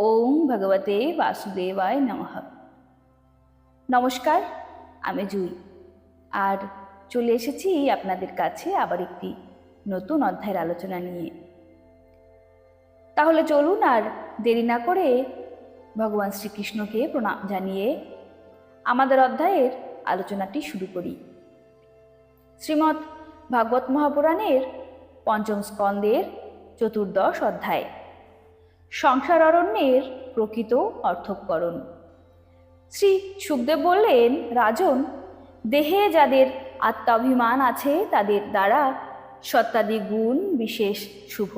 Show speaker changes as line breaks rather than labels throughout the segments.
ওম ভগবতে বাসুদেবায় নমঃ। নমস্কার, আমি জুই। আর চলে এসেছি আপনাদের কাছে আবার একটি নতুন অধ্যায়ের আলোচনা নিয়ে। তাহলে চলুন আর দেরি না করে ভগবান শ্রীকৃষ্ণকে প্রণাম জানিয়ে আমাদের অধ্যায়ের আলোচনাটি শুরু করি। শ্রীমৎ ভাগবত মহাপুরাণের পঞ্চম স্কন্দের চতুর্দশ অধ্যায়। সংসার অরণ্যের প্রকৃত অর্থকরণ। শ্রী সুখদেব বললেন, রাজন, দেহে যাদের আত্মাভিমান আছে, তাদের দ্বারা সত্তাদি গুণ বিশেষ শুভ।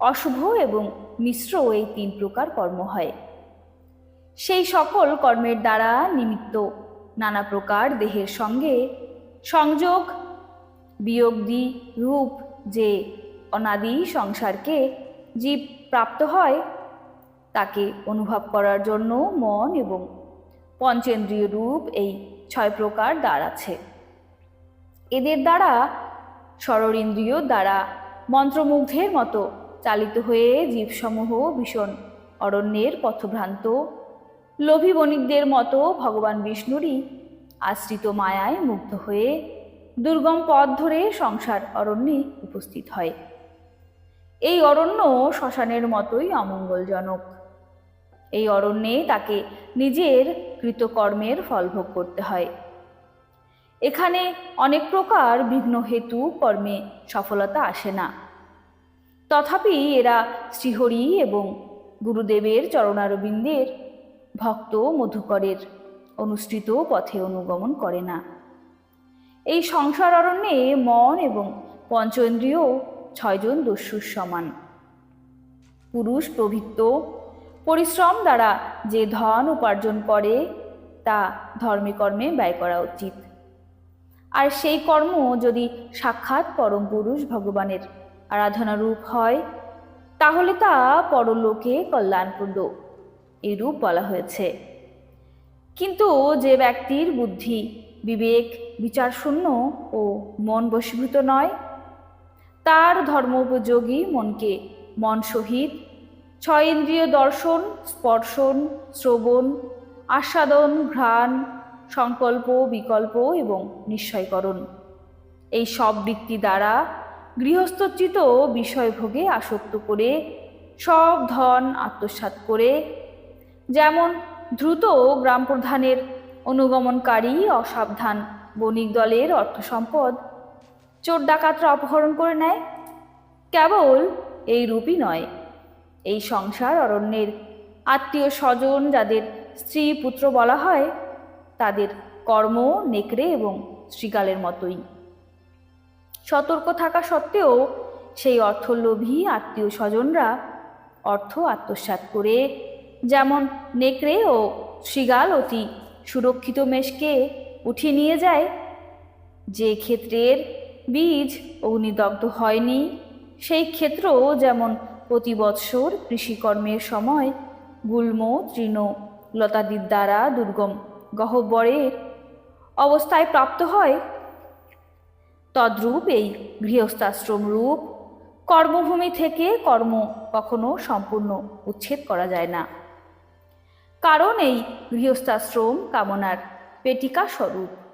অশুভ এবং মিশ্র এই তিন প্রকার কর্ম হয়। সেই সকল কর্মের দ্বারা নিমিত্ত নানা প্রকার দেহের সঙ্গে সংযোগ বিয়োগদি রূপ যে অনাদি সংসারকে জীব প্রাপ্ত হয়, তাকে অনুভব করার জন্য মন এবং পঞ্চেন্দ্রিয় রূপ এই ছয় প্রকার দ্বার আছে। এদের দ্বারা ষড়রিন্দ্রিয় দ্বারা মন্ত্রমুগ্ধের মতো চালিত হয়ে জীবসমূহ ভীষণ অরণ্যের পথভ্রান্ত, লোভী বণিকদের মতো ভগবান বিষ্ণুরই আশ্রিত মায়ায় মুগ্ধ হয়ে দুর্গম পথ ধরে সংসার অরণ্যে উপস্থিত হয়। এই অরণ্য শ্মশানের মতোই অমঙ্গলজনক। এই অরণ্যে তাকে নিজের কৃতকর্মের ফল ভোগ করতে হয়। এখানে অনেক প্রকার বিঘ্ন হেতু কর্মে সফলতা আসে না। তথাপি এরা শ্রীহরি এবং গুরুদেবের চরণারবিন্দের ভক্ত মধুকরের অনুসৃত পথে অনুগমন করে না। এই সংসার অরণ্যে মন এবং পঞ্চেন্দ্রিয় ছয়জন দস্যুর সমান। পুরুষ প্রভৃত্ত পরিশ্রম দ্বারা যে ধন উপার্জন করে, তা ধর্মে কর্মে ব্যয় করা উচিত। আর সেই কর্ম যদি সাক্ষাৎ পরম পুরুষ ভগবানের আরাধনা রূপ হয়, তাহলে তা পরলোকে কল্যাণপ্রদ এই রূপ বলা হয়েছে। কিন্তু যে ব্যক্তির বুদ্ধি, বিবেক, বিচারশূন্য ও মন বশীভূত নয় তার ধর্মোপযোগী মনকে, মন সহিত ছয় ইন্দ্রিয় দর্শন, স্পর্শন, শ্রবণ, আস্বাদন, ঘ্রাণ, সংকল্প, বিকল্প এবং নিশ্চয়করণ। এই সব বৃত্তি দ্বারা গৃহস্থচিত বিষয়ভোগে আসক্ত করে সব ধন আত্মসাৎ করে, যেমন দ্রুত গ্রাম প্রধানের অনুগমনকারী অসাবধান বণিক দলের অর্থ সম্পদ চোর ডাকাতরা অপহরণ করে নেয়? কেবল এই রূপই নয়। এই সংসার অরণ্যের আত্মীয় স্বজন যাদের স্ত্রী পুত্র বলা হয়, তাদের কর্ম, নেকড়ে এবং শ্রীগালের মতোই। সতর্ক থাকা সত্ত্বেও সেই অর্থলোভী আত্মীয় স্বজনরা অর্থ আত্মসাৎ করে, যেমন নেকড়ে ও শ্রীগাল অতি সুরক্ষিত মেষকে উঠিয়ে নিয়ে যায়। যে ক্ষেত্রের বীজ অগ্নিদগ্ধ হয়নি। সেই ক্ষেত্র যেমন প্রতি বৎসর কৃষিকর্মের সময় গুল্ম, তৃণ, লতাদির দ্বারা দুর্গম গহ্বরের অবস্থায় প্রাপ্ত হয়। তদ্রূপ এই গৃহস্থাশ্রম রূপ কর্মভূমি থেকে কর্ম কখনো সম্পূর্ণ উচ্ছেদ করা যায় না। কারণ এই গৃহস্থাশ্রম কামনার পেটিকা স্বরূপ।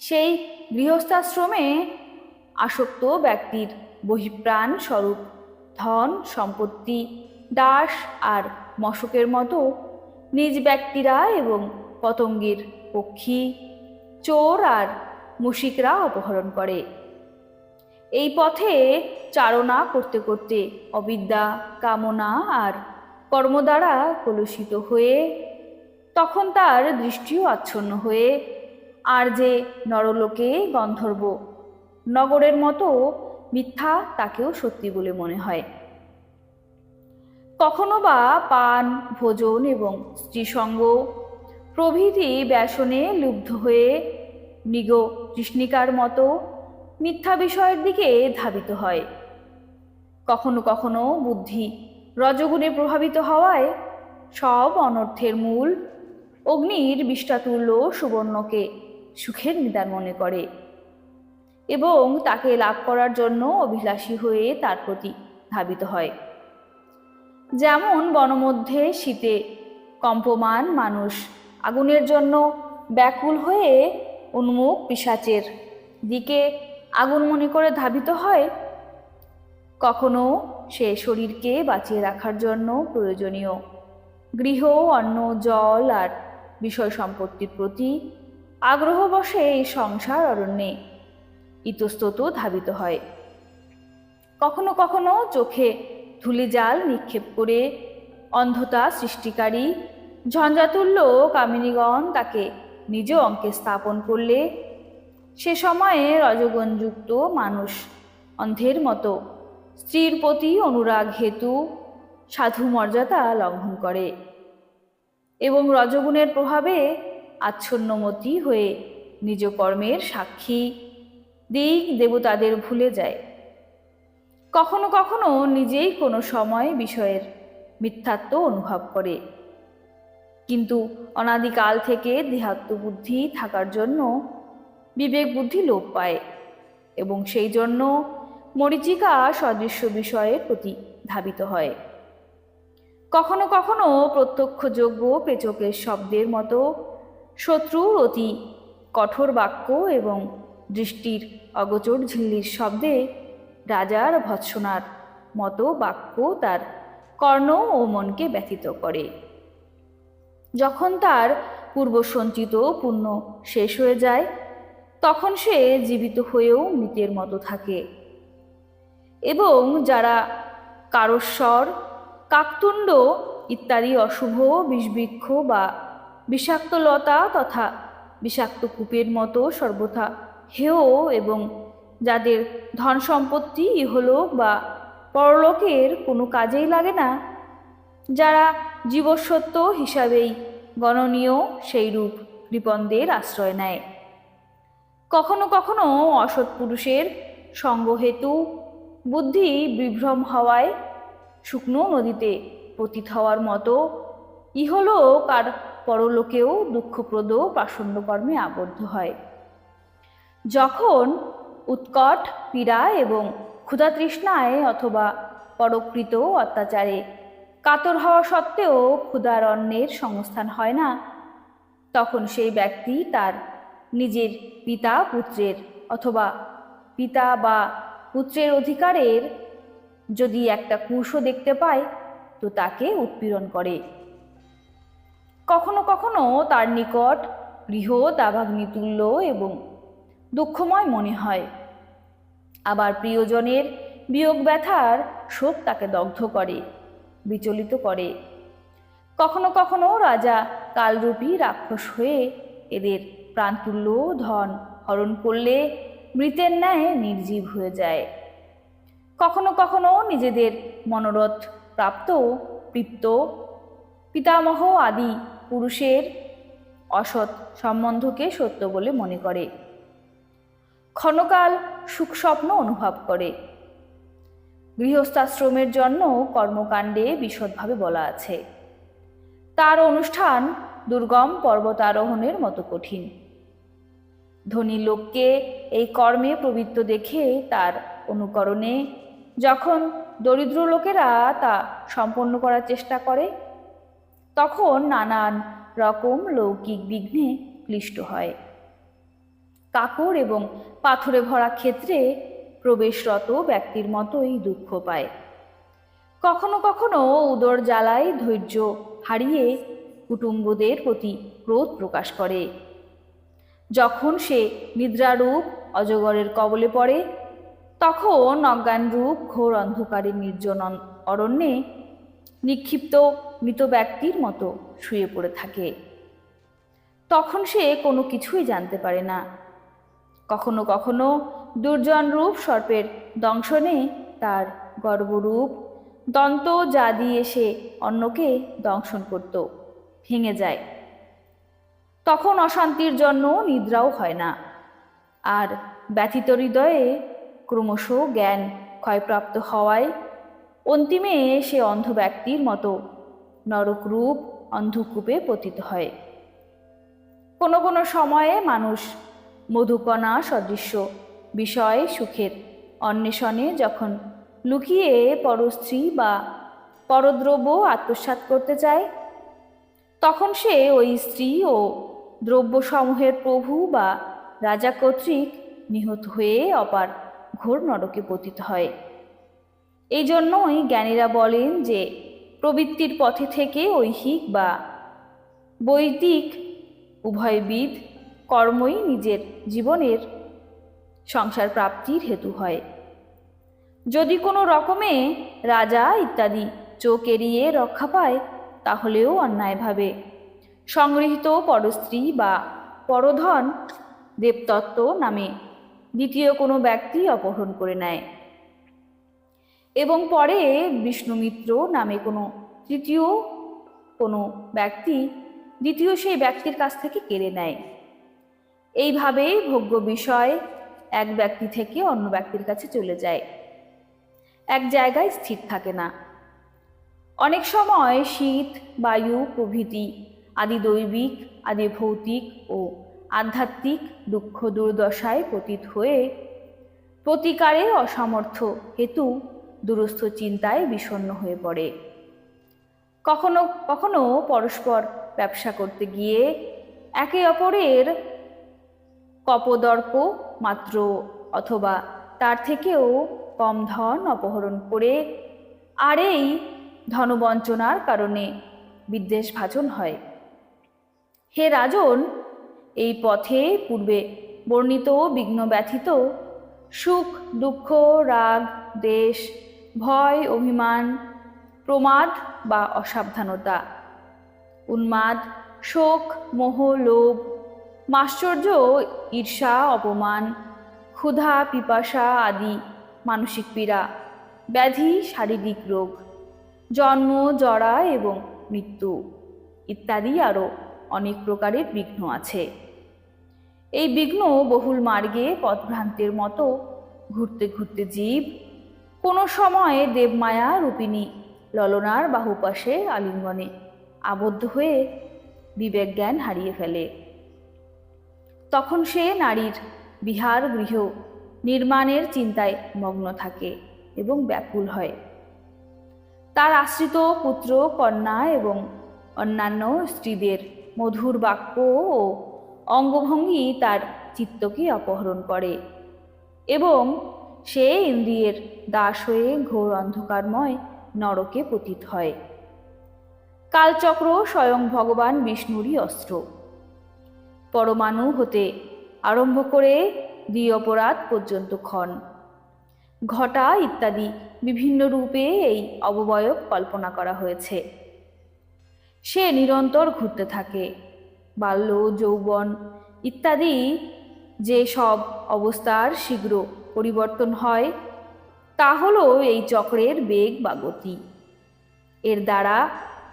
সেই গৃহস্থাশ্রমে আসক্ত ব্যক্তির বহিপ্রাণ স্বরূপ, ধন, সম্পত্তি, দাস আর মশকের মতো নিজ ব্যক্তিরা এবং পতঙ্গের পক্ষী, চোর আর মুশিকরা অপহরণ করে। এই পথে চারণা করতে করতে অবিদ্যা, কামনা আর কর্ম দ্বারা কলুষিত হয়ে তখন তার দৃষ্টিও আচ্ছন্ন হয়ে আর যে নরলোকে গন্ধর্ব। নগরের মতো মিথ্যা তাকেও সত্যি বলে মনে হয়। কখনো বা পান, ভোজন এবং স্ত্রীসঙ্গ প্রভৃতি ব্যাসনে লুব্ধ হয়ে নিগ কৃষ্ণিকার মতো মিথ্যা বিষয়ের দিকে ধাবিত হয়। কখনো কখনো বুদ্ধি রজগুণে প্রভাবিত হওয়ায় সব অনর্থের মূল অগ্নির বিষ্টাতুল্য সুবর্ণকে সুখের নিদান মনে করে এবং তাকে লাভ করার জন্য অভিলাষী হয়ে তার প্রতি ধাবিত হয়। যেমন বনমধ্যে শীতে কম্পমান মানুষ আগুনের জন্য ব্যাকুল হয়ে উন্মুখ পিসাচের দিকে আগুন মনে করে ধাবিত হয়, কখনো সে শরীরকে বাঁচিয়ে রাখার জন্য প্রয়োজনীয় গৃহ, অন্ন, জল আর বিষয় সম্পত্তির প্রতি আগ্রহবশে এই সংসার অরণ্যে ইতস্তত ধাবিত হয়। কখনো কখনো চোখে ধুলি জাল নিক্ষেপ করে অন্ধতা সৃষ্টিকারী ঝঞ্ঝাতুল্য কামিনীগণ তাকে নিজ অঙ্কে স্থাপন করলে সে সময়ে রজগণযুক্ত মানুষ অন্ধের মতো স্ত্রীর প্রতি অনুরাগ হেতু সাধু মর্যাদা লঙ্ঘন করে এবং রজগুণের প্রভাবে আচ্ছন্নমতি হয়ে নিজ কর্মের সাক্ষী। দিক দেবতাদের ভুলে যায়। কখনো কখনো নিজেই কোনো সময় বিষয়ের মিথ্যাত্ব অনুভব করে। কিন্তু অনাদিকাল থেকে দেহাত্ম বুদ্ধি থাকার জন্য বিবেক বুদ্ধি লোপ পায় এবং সেই জন্য মরিচিকা সদৃশ্য বিষয়ের প্রতি ধাবিত হয়। কখনো কখনো প্রত্যক্ষযোগ্য পেচকের শব্দের মতো শত্রুর অতি কঠোর বাক্য এবং দৃষ্টির অগোচর ঝিল্লির শব্দে রাজার ভৎসনার মতো বাক্য তার কর্ণ ও মনকে ব্যথিত করে। যখন তার পূর্বসঞ্চিত পুণ্য শেষ হয়ে যায়, তখন সে জীবিত হয়েও মৃতের মতো থাকে। এবং যারা কারস্বর, কাকতুণ্ড ইত্যাদি অশুভ বিষবৃক্ষ বা বিষাক্ত লতা তথা বিষাক্ত কূপের মতো সর্বথা। হেয় এবং যাদের ধন সম্পত্তি ইহলোক বা পরলোকের কোনো কাজেই লাগে না, যারা জীবসত্য হিসাবেই গণনীয় সেই রূপ কৃপণদের আশ্রয় নেয়। কখনো কখনো অসৎ পুরুষের সঙ্গহেতু বুদ্ধি বিভ্রম হওয়ায় শুকনো নদীতে পতিত হওয়ার মতো ইহলোক আর পরলোকেও দুঃখপ্রদ প্রাসন্নকর্মে আবদ্ধ হয়। যখন উৎকট পীড়া এবং ক্ষুধাতৃষ্ণায় অথবা পরকৃত অত্যাচারে কাতর হওয়া সত্ত্বেও ক্ষুধার অন্নের সংস্থান হয় না, তখন সেই ব্যক্তি তার নিজের পিতা পুত্রের অথবা পিতা বা পুত্রের অধিকারের যদি একটা কুশও দেখতে পায়, তো তাকে উৎপীড়ন করে। কখনো কখনো তার নিকট গৃহ দাভাগ্নিতুল্য এবং দুঃখময় মনে হয়। আবার প্রিয়জনের বিয়োগ ব্যথার শোক তাকে দগ্ধ করে, বিচলিত করে। কখনো কখনো রাজা কালরূপী রাক্ষস হয়ে এদের প্রাণতুল্য ধন হরণ করলে মৃতের ন্যায় নির্জীব হয়ে যায়। কখনো কখনো নিজেদের মনোরথ প্রাপ্ত, তৃপ্ত, পিতামহ আদি পুরুষের অসৎ সম্বন্ধকে সত্য বলে মনে করে। ক্ষণকাল সুখস্বপ্ন অনুভব করে। গৃহস্থাশ্রমের জন্য কর্মকাণ্ডে বিশদভাবে বলা আছে। তার অনুষ্ঠান দুর্গম পর্বতারোহণের মতো কঠিন। ধনী লোককে এই কর্মে প্রবৃত্ত দেখে তার অনুকরণে যখন দরিদ্র লোকেরা তা সম্পন্ন করার চেষ্টা করে তখন নানান রকম লৌকিক বিঘ্নে ক্লিষ্ট হয়। কাকর এবং পাথরে ভরা ক্ষেত্রে প্রবেশরত ব্যক্তির মতোই দুঃখ পায়। কখনো কখনো উদর জ্বালায় ধৈর্য হারিয়ে কুটুম্বদের প্রতি ক্রোধ প্রকাশ করে। যখন সে নিদ্রারূপ অজগরের কবলে পড়ে, তখন অজ্ঞানরূপ ঘোর অন্ধকারে নির্জন অরণ্যে নিক্ষিপ্ত মৃত ব্যক্তির মতো শুয়ে পড়ে থাকে। তখন সে কোনো কিছুই জানতে পারে না। কখনো কখনো দুর্জন রূপ সর্পের দংশনে তার গর্বরূপ দন্ত যা দিয়ে সে অন্যকে দংশন করত, ভেঙে যায়। তখন অশান্তির জন্য নিদ্রাও হয় না। আর ব্যথিত হৃদয়ে ক্রমশ জ্ঞান ক্ষয়প্রাপ্ত হওয়ায় অন্তিমে সে অন্ধ ব্যক্তির মতো নরকরূপ অন্ধকূপে পতিত হয়। কোনো কোনো সময়ে মানুষ মধুকণা সদৃশ্য বিষয় সুখের অন্বেষণে যখন লুকিয়ে পরস্ত্রী বা পরদ্রব্য আত্মসাৎ করতে চায়, তখন সে ওই স্ত্রী ও দ্রব্যসমূহের প্রভু বা রাজা কর্তৃক নিহত হয়ে অপার ঘোর নরকে পতিত হয়। এই জন্যই জ্ঞানীরা বলেন যে প্রবৃত্তির পথে থেকে ঐহিক বা বৈদিক উভয়বিদ কর্মই নিজের জীবনের সংসার প্রাপ্তির হেতু হয়। যদি কোনো রকমে রাজা ইত্যাদি চোখ এড়িয়ে রক্ষা পায়, তাহলেও অন্যায়ভাবে সংগৃহীত পরস্ত্রী বা পরধন দেবতত্ত্ব নামে দ্বিতীয় কোনো ব্যক্তি অপহরণ করে নেয়। এবং পরে বিষ্ণুমিত্র নামে কোনো তৃতীয় কোনো ব্যক্তি দ্বিতীয় সেই ব্যক্তির কাছ থেকে কেড়ে নেয়। এইভাবে ভোগ্য বিষয় এক ব্যক্তি থেকে অন্য ব্যক্তির কাছে চলে যায়। এক জায়গায় স্থির থাকে না। অনেক সময় শীত, বায়ু, প্রভৃতি, আদি দৈবিক, আদি ভৌতিক ও আধ্যাত্মিক দুঃখ দুর্দশায় পতিত হয়ে প্রতিকারে অসামর্থ্য হেতু দুরস্থ চিন্তায় বিষণ্ণ হয়ে পড়ে। কখনো কখনো পরস্পর ব্যবসা করতে গিয়ে একে অপরের কপদর্প মাত্র অথবা তার থেকেও কম ধন অপহরণ করে আর এই ধনবঞ্চনার কারণে বিদ্বেষ ভাজন হয়। হে রাজন, এই পথে পূর্বে বর্ণিত বিঘ্ন ব্যথিত সুখ, দুঃখ, রাগ, দেশ ভয়, অভিমান, প্রমাদ বা অসাবধানতা। উন্মাদ, শোক, মোহ, লোভ, মাশ্চর্য, ঈর্ষা, অপমান, ক্ষুধা, পিপাসা আদি মানসিক পীড়া, ব্যাধি, শারীরিক রোগ, জন্ম, জরা এবং মৃত্যু ইত্যাদি আরও অনেক প্রকারের বিঘ্ন আছে। এই বিঘ্ন বহুল মার্গে পথভ্রান্তের মতো ঘুরতে ঘুরতে জীব কোনো সময়ে দেবমায়া রূপিণী ললনার বাহুপাশে আলিঙ্গনে আবদ্ধ হয়ে বিবেক জ্ঞান হারিয়ে ফেলে। তখন সে নারীর বিহার গৃহ নির্মাণের চিন্তায় মগ্ন থাকে এবং ব্যাকুল হয়। তার আশ্রিত পুত্র, কন্যা এবং অন্যান্য স্ত্রীদের মধুর বাক্য ও অঙ্গভঙ্গি তার চিত্তকে অপহরণ করে এবং সে ইন্দ্রিয়ের দাস হয়ে ঘোর অন্ধকারময় নরকে পতিত হয়। কালচক্র স্বয়ং ভগবান বিষ্ণুরই অস্ত্র। পরমাণু হতে আরম্ভ করে দ্বিঅপরাধ পর্যন্ত ক্ষণ। ঘটা ইত্যাদি বিভিন্ন রূপে এই অববয়ব কল্পনা করা হয়েছে। সে নিরন্তর ঘুরতে থাকে। বাল্য, যৌবন ইত্যাদি যে সব অবস্থার শীঘ্র পরিবর্তন হয়, তা হলো এই চক্রের বেগ বা গতি। এর দ্বারা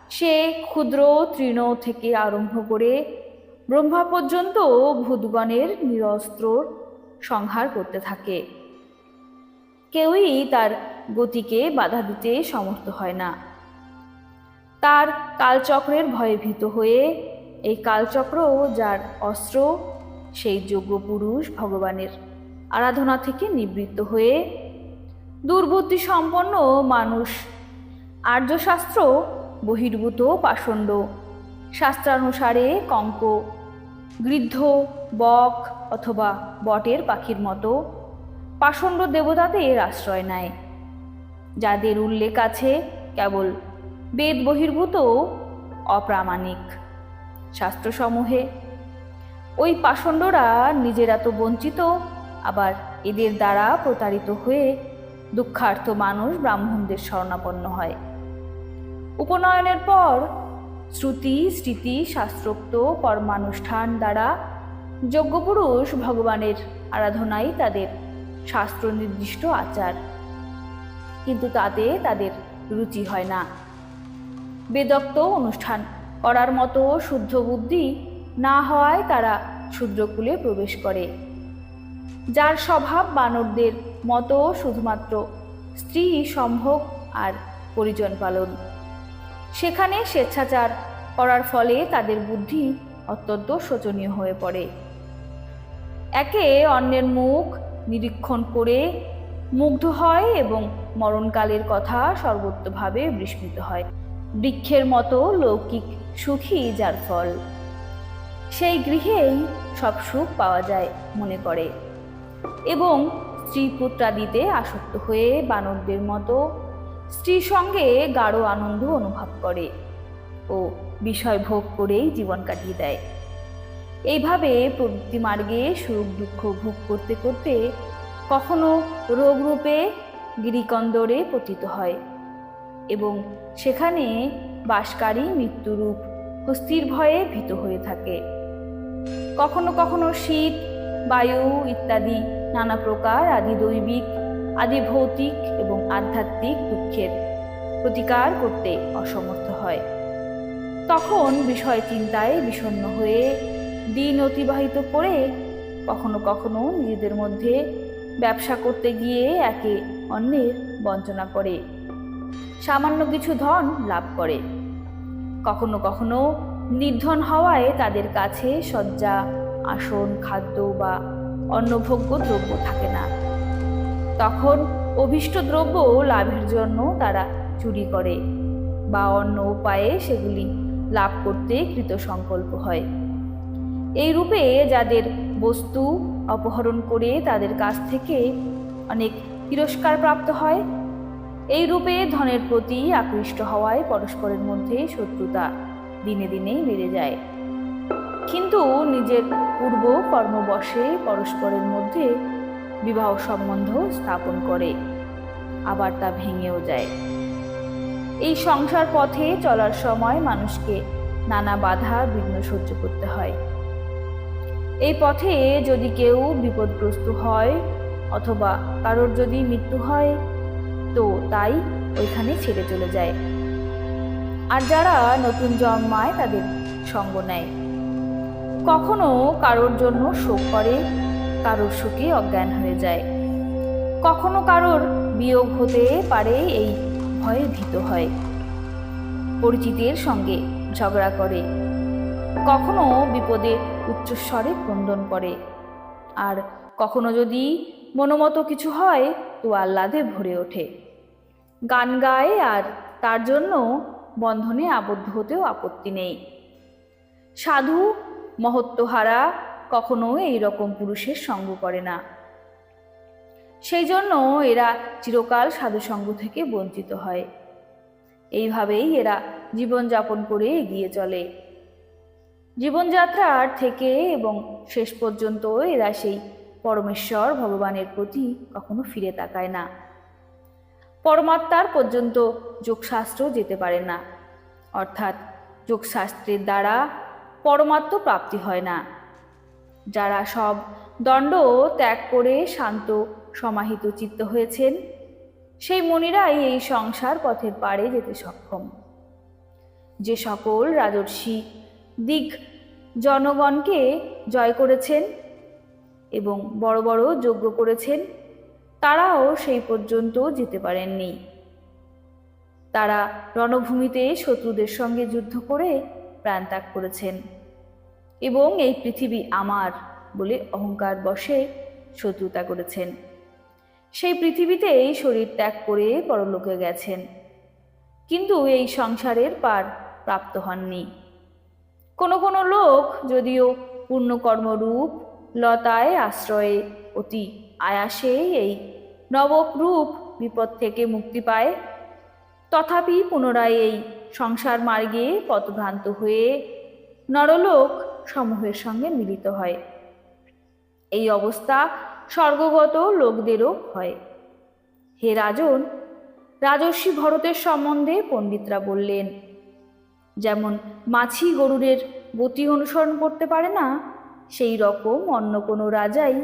সে ক্ষুদ্র তৃণ থেকে আরম্ভ করে ব্রহ্মা পর্যন্ত ভূতগণের নিরস্ত্র সংহার করতে থাকে। কেউই তার গতিকে বাধা দিতে সমর্থ হয় না। তার কালচক্রের ভয়ে ভীত হয়ে এই কালচক্র, যার অস্ত্র সেই যোগ্য পুরুষ ভগবানের আরাধনা থেকে নিবৃত্ত হয়ে দুর্বুদ্ধি সম্পন্ন মানুষ, আর্যশাস্ত্র, বহির্ভূত পাষণ্ড, শাস্ত্রানুসারে কঙ্ক, গৃদ্ধ, বক অথবা বটের পাখির মতো পাষণ্ড দেবতাদের আশ্রয় নেয়। যাদের উল্লেখ আছে কেবল বেদ বহির্ভূত অপ্রামাণিক। শাস্ত্রসমূহে ওই পাষণ্ডরা নিজেরা তো বঞ্চিত, আবার এদের দ্বারা প্রতারিত হয়ে দুঃখার্থ মানুষ ব্রাহ্মণদের শরণাপন্ন হয়। উপনয়নের পর শ্রুতি, স্মৃতি, শাস্ত্রোক্ত কর্মানুষ্ঠান দ্বারা যজ্ঞপুরুষ ভগবানের আরাধনাই তাদের শাস্ত্র নির্দিষ্ট আচার। কিন্তু তাতে তাদের রুচি হয় না। বেদক্ত অনুষ্ঠান করার মতো শুদ্ধ বুদ্ধি না হওয়ায় তারা শূদ্রকুলে প্রবেশ করে। যার স্বভাব বানরদের মতো শুধুমাত্র স্ত্রী, সম্ভোগ আর পরিজন পালন। সেখানে স্বেচ্ছাচার করার ফলে তাদের বুদ্ধি অত্যন্ত শোচনীয় হয়ে পড়ে। একে অন্যের মুখ নিরীক্ষণ করে মুগ্ধ হয় এবং মরণকালের কথা সর্বত্রভাবে বিস্মৃত হয়। বৃক্ষের মতো লৌকিক সুখী যার ফল। সেই গৃহেই সব সুখ পাওয়া যায়, মনে করে। এবং স্ত্রী পুত্রাদিতে আসক্ত হয়ে বানরদের মতো স্ত্রীর সঙ্গে গাঢ় আনন্দ অনুভব করে ও বিষয় ভোগ করেই জীবন কাটিয়ে দেয়। এইভাবে প্রবৃত্তি মার্গে সুখ দুঃখ ভোগ করতে করতে কখনো রোগরূপে গিরিকন্দরে পতিত হয় এবং সেখানে বাসকারী মৃত্যুরূপ হস্তির ভয়ে ভীত হয়ে থাকে। কখনো কখনো শীত, বায়ু ইত্যাদি নানা প্রকার আদি দৈবিক, আদি ভৌতিক এবং আধ্যাত্মিক দুঃখের প্রতিকার করতে অসমর্থ হয়। তখন বিষয় চিন্তায় বিষণ্ণ হয়ে দিন অতিবাহিত করে কখনো কখনো নিজেদের মধ্যে ব্যবসা করতে গিয়ে একে অন্যের বঞ্চনা করে, সামান্য কিছু ধন লাভ করে। কখনো কখনো নির্ধন হওয়ায় তাদের কাছে শয্যা, আসন, খাদ্য বা অন্নভোগ্য দ্রব্য থাকে না। তখন অভীষ্ট দ্রব্য লাভের জন্য তারা চুরি করে বা অন্য উপায়ে সেগুলি লাভ করতে কৃত সংকল্প হয়। এই রূপে যাদের বস্তু অপহরণ করে তাদের কাছ থেকে অনেক তিরস্কার প্রাপ্ত হয়। এই রূপে ধনের প্রতি আকৃষ্ট হওয়ায় পরস্পরের মধ্যে শত্রুতা দিনে দিনে বেড়ে যায়। কিন্তু নিজের পূর্ব কর্মবশে পরস্পরের মধ্যে বিবাহ সম্বন্ধ স্থাপন করে, আবার তা ভেঙেও যায়। এই সংসার পথে চলার সময় মানুষকে নানা বাধা বিঘ্ন সহ্য করতে হয়। এই পথে যদি কেউ বিপদগ্রস্ত হয় অথবা কারোর যদি মৃত্যু হয়, তো তাই ওইখানে ছেড়ে চলে যায়। আর যারা নতুন জন্মায় তাদের সঙ্গ নেয়। কখনো কারোর জন্য শোক করে, কারোর শোকে অজ্ঞান হয়ে যায়। কখনো কারোর বিয়োগ হতে পারে, এই ভয়ে ভীত হয়। পরিচিতের সঙ্গে ঝগড়া করে। কখনো বিপদে উচ্চস্বরে ক্রন্দন করে। আর কখনো যদি মনোমতো কিছু হয়, তো আহ্লাদে ভরে ওঠে। গান গায় আর তার জন্য বন্ধনে আবদ্ধ হতেও আপত্তি নেই। সাধু মহত্বহারা কখনো এই রকম পুরুষের সঙ্গ করে না। সেই জন্য এরা চিরকাল সাধুসঙ্গ থেকে বঞ্চিত হয়। এইভাবেই এরা জীবনযাপন করে এগিয়ে চলে। জীবনযাত্রার থেকে এবং শেষ পর্যন্ত এরা সেই পরমেশ্বর ভগবানের প্রতি কখনো ফিরে তাকায় না। পরমাত্মার পর্যন্ত যোগশাস্ত্র যেতে পারে না। অর্থাৎ যোগশাস্ত্রের দ্বারা পরমাত্ম প্রাপ্তি হয় না। যারা সব দণ্ড ত্যাগ করে শান্ত, সমাহিত চিত্ত হয়েছেন, সেই মনিরাই এই সংসার পথের পাড়ে যেতে সক্ষম। যে সকল রাজর্ষি দিক জনগণকে জয় করেছেন এবং বড় বড় যজ্ঞ করেছেন, তারাও সেই পর্যন্ত যেতে পারেননি। তারা রণভূমিতে শত্রুদের সঙ্গে যুদ্ধ করে প্রাণত্যাগ করেছেন। এবং এই পৃথিবী আমার বলে অহংকার বসে শত্রুতা করেছেন। সেই পৃথিবীতেই শরীর ত্যাগ করে পরলোকে গেছেন। কিন্তু এই সংসারের পার প্রাপ্ত হননি। কোনো কোনো লোক যদিও পূর্ণকর্মরূপ লতায় আশ্রয়ে অতি আয়াসে এই নবরূপ বিপদ থেকে মুক্তি পায় তথাপি পুনরায় এই সংসার মার্গে পথভ্রান্ত হয়ে নরলোক সমূহের সঙ্গে মিলিত হয়। এই অবস্থা স্বর্গগত লোকদেরও হয়। হে রাজন রাজস্বী ভরতের সম্বন্ধে পণ্ডিতরা বললেন, যেমন মাছি গরুরের গতি অনুসরণ করতে পারে না, সেই রকম অন্য কোনো রাজাই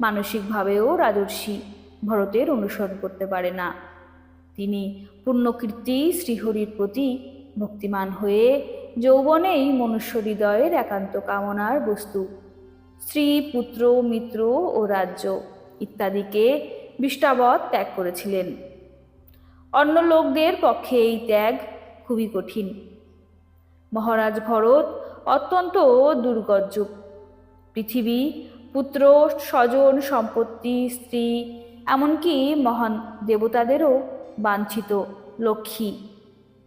মানসিকভাবেও রাজর্ষি ভরতের অনুসরণ করতে পারে না। তিনি পুণ্যকীর্তি শ্রীহরির প্রতি ভক্তিমান হয়ে যৌবনেই মনুষ্য হৃদয়ের একান্ত কামনার বস্তু। স্ত্রী, পুত্র, মিত্র ও রাজ্য ইত্যাদিকে বিষ্টাবৎ ত্যাগ করেছিলেন। অন্য লোকদের পক্ষে এই ত্যাগ খুবই কঠিন। মহারাজ ভরত অত্যন্ত দুর্গজ্জুক পৃথিবী, পুত্র, স্বজন, সম্পত্তি, স্ত্রী, এমনকি মহান দেবতাদেরও বাঞ্ছিত লক্ষ্মী,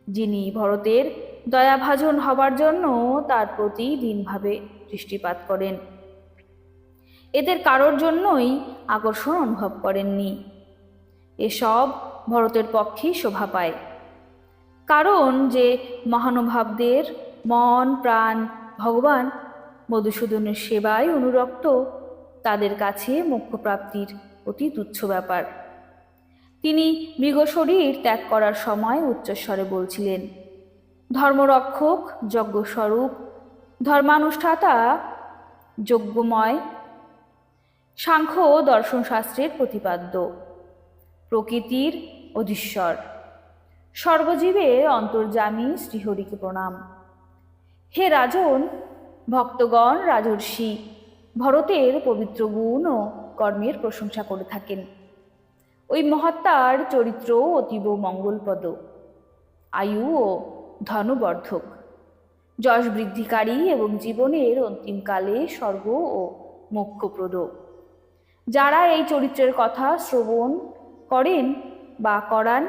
যিনি ভরতের দয়াভাজন হবার জন্য তার প্রতি দিনভাবে দৃষ্টিপাত করেন। এদের কারোর জন্যই আকর্ষণ অনুভব করেননি। এসব ভরতের পক্ষেই শোভা পায়। কারণ যে মহানুভাবদের মন, প্রাণ ভগবান মধুসূদনের সেবায় অনুরক্ত, তাদের কাছে মোক্ষপ্রাপ্তির অতি তুচ্ছ ব্যাপার। তিনি মৃগশরীর ত্যাগ করার সময় উচ্চস্বরে বলছিলেন, ধর্মরক্ষক, যজ্ঞস্বরূপ, ধর্মানুষ্ঠাতা, যজ্ঞময়, সাংখ্য দর্শনশাস্ত্রের প্রতিপাদ্য, প্রকৃতির অধীশ্বর সর্বজীবের অন্তর্যামী শ্রীহরিকে প্রণাম। হে রাজন, ভক্তগণ রাজর্ষি, ভরতের পবিত্র গুণ ও কর্মের প্রশংসা করে থাকেন। ওই মহাত্মার চরিত্র অতীব মঙ্গলপদ আয়ু ও ধনবর্ধক। যশ বৃদ্ধিকারী এবং জীবনের অন্তিমকালে স্বর্গ ও মোক্ষপ্রদ। যারা এই চরিত্রের কথা শ্রবণ করেন বা করান,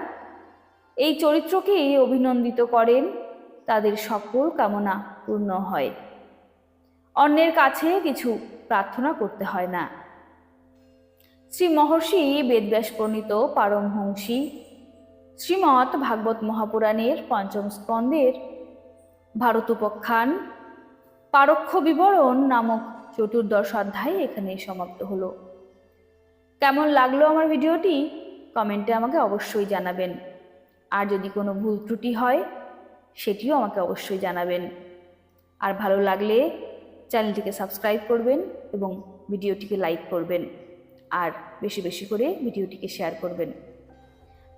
এই চরিত্রকে অভিনন্দিত করেন, তাদের সকল কামনা পূর্ণ হয়। অন্যের কাছে কিছু প্রার্থনা করতে হয় না। শ্রী মহর্ষি বেদব্যাস প্রণীত পারমহংসী, শ্রীমৎ ভাগবত মহাপুরাণের পঞ্চম স্কন্দের ভারতোপখ্যান, পারক্ষ বিবরণ নামক চতুর্দশ অধ্যায় এখানে সমাপ্ত হলো। কেমন লাগল আমার ভিডিওটি? কমেন্টে আমাকে অবশ্যই জানাবেন। আর যদি কোনো ভুল ত্রুটি হয়, সেটিও আমাকে অবশ্যই জানাবেন। আর ভালো লাগলে চ্যানেলটিকে সাবস্ক্রাইব করবেন এবং ভিডিওটিকে লাইক করবেন। আর বেশি বেশি করে ভিডিওটিকে শেয়ার করবেন।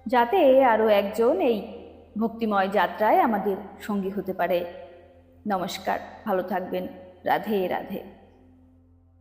যাতে আরও একজন এই ভক্তিময় যাত্রায় আমাদের সঙ্গী হতে পারে। নমস্কার, ভালো থাকবেন। রাধে রাধে।